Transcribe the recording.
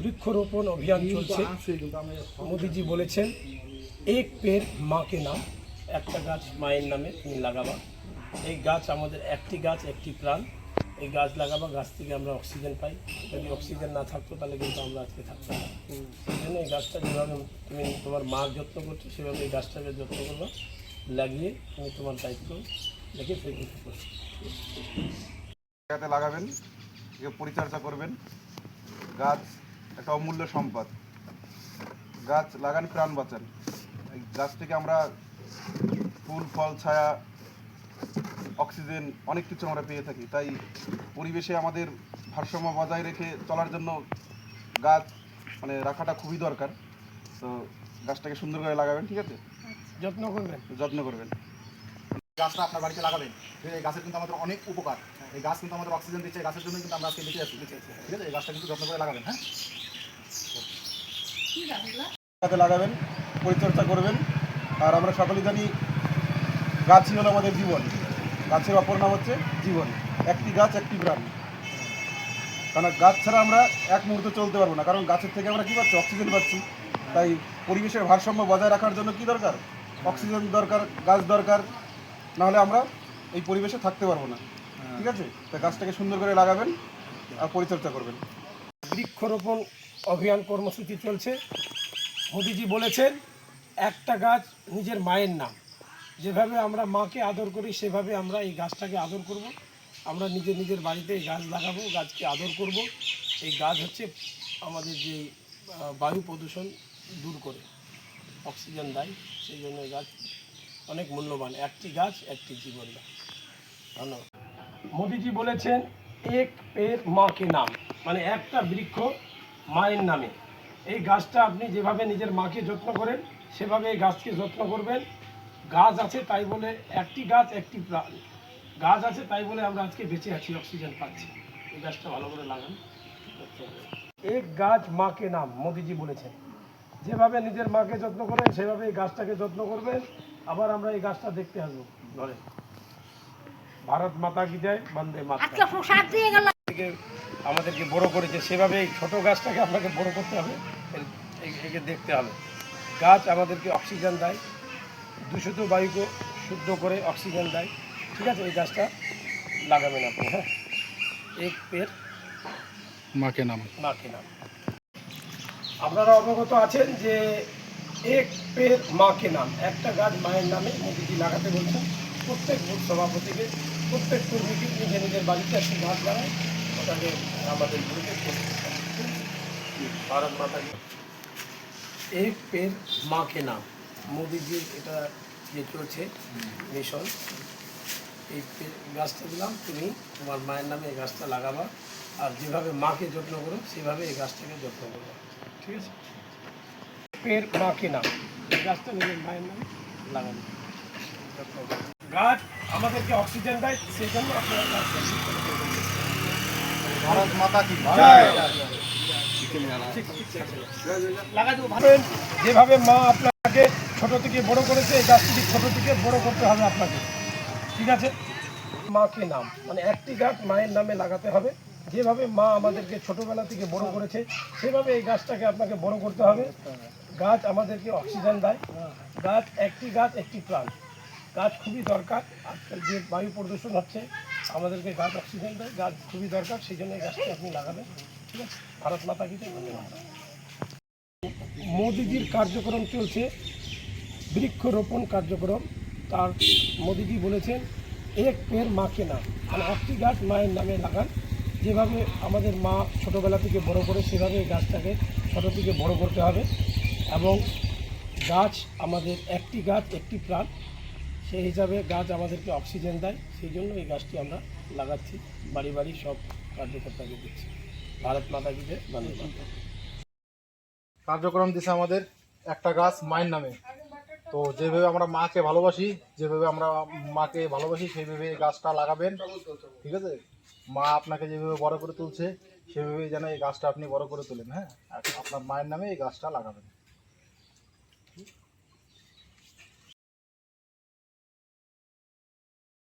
বৃক্ষরোপণ অভিযান চলছে। মোদিজি বলেছেন, এক পের মাকে নাম, একটা গাছ মায়ের নামে তুমি লাগাবা। এই গাছ আমাদের একটি গাছ, একটি প্রাণ। এই গাছ লাগাবা, গাছ থেকে আমরা অক্সিজেন পাই। যদি অক্সিজেন না থাকতো, তাহলে কিন্তু আমরা আজকে থাকতাম না। সেই জন্য এই গাছটা যেভাবে তুমি তোমার মা যত্ন করছ, সেভাবে এই গাছটাকে যত্ন করবা। লাগিয়ে তুমি তোমার দায়িত্ব দেখে ফেরত করছ। লাগাবেন পরিচর্যা করবেন। গাছ একটা অমূল্য সম্পদ। গাছ লাগান প্রাণ বাঁচান। এই গাছ থেকে আমরা ফুল ফল ছায়া অক্সিজেন অনেক কিছু আমরা পেয়ে থাকি। তাই পরিবেশে আমাদের ভারসাম্য বজায় রেখে চলার জন্য গাছ মানে রাখাটা খুবই দরকার। তো গাছটাকে সুন্দর করে লাগাবেন ঠিক আছে? যত্ন করবেন। যত্ন করবেন। গাছটা আপনার বাড়িতে লাগাবেন ঠিক আছে? এই গাছের কিন্তু আমাদের অনেক উপকার। এই গাছ কিন্তু আমাদের অক্সিজেন দিচ্ছে গাছের জন্য কিন্তু আমরা আজকে বেঁচে আছি ঠিক আছে? এই গাছটা কিন্তু যত্ন করে লাগাবেন হ্যাঁ? গাছে লাগাবেন পরিচর্যা করবেন আর আমরা সকলে জানি গাছই হলো আমাদের জীবন। গাছের অপর নাম হচ্ছে জীবন। একটি গাছ একটি প্রাণ। কারণ গাছ ছাড়া আমরা এক মুহূর্তে চলতে পারব না। কারণ গাছের থেকে আমরা কী পাচ্ছি? অক্সিজেন পাচ্ছি। তাই পরিবেশের ভারসাম্য বজায় রাখার জন্য কি দরকার? অক্সিজেন দরকার গাছ দরকার। নাহলে আমরা এই পরিবেশে থাকতে পারব না। ঠিক আছে? তাই গাছটাকে সুন্দর করে লাগাবেন আর পরিচর্যা করবেন। বৃক্ষরোপণ অভিযান কর্মসূচি চলছে। মোদিজি বলেছেন একটা গাছ নিজের মায়ের নাম। যেভাবে আমরা মাকে আদর করি সেভাবে আমরা এই গাছটাকে আদর করব। আমরা নিজের নিজের বাড়িতে এই গাছ লাগাবো গাছকে আদর করব। এই গাছ হচ্ছে আমাদের যে বায়ু প্রদূষণ দূর করে অক্সিজেন দেয় সেই জন্য এই গাছ অনেক মূল্যবান, একটি গাছ, একটি জীবন ধন্যবাদ। মোদিজি বলেছেন, এক পের মাকে নাম মানে একটা বৃক্ষ মায়ের নামে। এই গাছটা আপনি যেভাবে নিজের মাকে যত্ন করেন, সেভাবে এই গাছকে যত্ন করবেন। গাছ আছে তাই বলে একটি গাছ, একটি প্রাণ। গাছ আছে তাই বলে আমরা আজকে বেঁচে আছি, অক্সিজেন পাচ্ছি। এই গাছটা ভালো করে লাগান। এক গাছ মাকে নাম, মোদিজি বলেছেন। যেভাবে নিজের মাকে যত্ন করেন, সেভাবে এই গাছটাকে যত্ন করবেন। আবার আমরা এই গাছটা দেখতে আসব। ঘরে ভারত মাতা কি যায় বন্দে মাতা আমাদেরকে বড় করেছে। সেভাবে এই ছোট গাছটাকে আপনাকে বড় করতে হবে। একে দেখতে হবে। গাছ আমাদেরকে অক্সিজেন দেয়। দূষিত বায়ুকে শুদ্ধ করে অক্সিজেন দেয়। ঠিক আছে? এই গাছটা লাগাবেন আপনি হ্যাঁ? এক পের মাকে নাম মাকে নাম আপনারা অবগত আছেন যে এক পের মাকে নাম। একটা গাছ মায়ের নামে মোদিজি লাগাতে বলছেন। প্রত্যেক বুথ সভাপতিকে প্রত্যেক কর্মীকে নিজের নিজের বাড়িতে একটি গাছ লাগায়। ওটাকে আমাদের হবে। ভারত মাতা এক পের মাকে নাম। মোদিজির এটা যে চলছে মিশন। এই পে- গাছটা দিলাম তুমি তোমার মায়ের নামে এই গাছটা লাগাবা। আর যেভাবে মাকে যত্ন করো সেভাবে এই গাছটাকে যত্ন করব। ঠিক আছে। পের মাকে নাম গাছটা নিজের মায়ের নামে? লাগানো। গাছ আমাদেরকে অক্সিজেন দেয় সেই জন্য আপনারা গাছ ভারত মাতা কি? যেভাবে মা আপনাকে ছোট থেকে বড় করেছে এই গাছটি ছোট থেকে বড় করতে হবে আপনাকে। ঠিক আছে? মাকে নাম? মানে একটি গাছ মায়ের নামে লাগাতে হবে। যেভাবে মা আমাদেরকে ছোটবেলা থেকে বড় করেছে সেভাবে এই গাছটাকে আপনাকে বড় করতে হবে। গাছ আমাদেরকে অক্সিজেন দেয়। গাছ একটি গাছ একটি প্রাণ গাছ খুবই দরকার। আজকাল যে বায়ু প্রদূষণ হচ্ছে আমাদেরকে গাছ অক্সিজেন দেয়। গাছ খুবই দরকার সেই জন্য এই গাছটি আপনি লাগাবেন। ঠিক আছে? ভারত মাতা কি জয়, ধন্যবাদ। মোদিজির কার্যক্রম চলছে। বৃক্ষরোপণ কার্যক্রম। তার মোদিজি বলেছেন এক পের মাকে না মানে একটি গাছ মায়ের নামে লাগান। যেভাবে আমাদের মা ছোটোবেলা থেকে বড় করে সেভাবে গাছটাকে ছোটো থেকে বড় করতে হবে। এবং গাছ আমাদের একটি গাছ, একটি প্রাণ। সেই হিসাবে গাছ আমাদেরকে অক্সিজেন দেয়। সেই জন্য এই গাছটি আমরা লাগাচ্ছি। বাড়ি বাড়ি সব কার্যকর্তাকে দিচ্ছি ভারত মাতা মাতরম। কার্যক্রম দিছে আমাদের একটা গাছ মায়ের নামে। তো যেভাবে আমরা মাকে ভালোবাসি, যেভাবে আমরা মাকে ভালোবাসি, সেইভাবে এই গাছটা লাগাবেন। ঠিক আছে? মা আপনাকে যেভাবে বড় করে তুলছে সেভাবে যেন এই গাছটা আপনি বড় করে তোলেন হ্যাঁ? আপনার মায়ের নামে এই গাছটা লাগাবেন।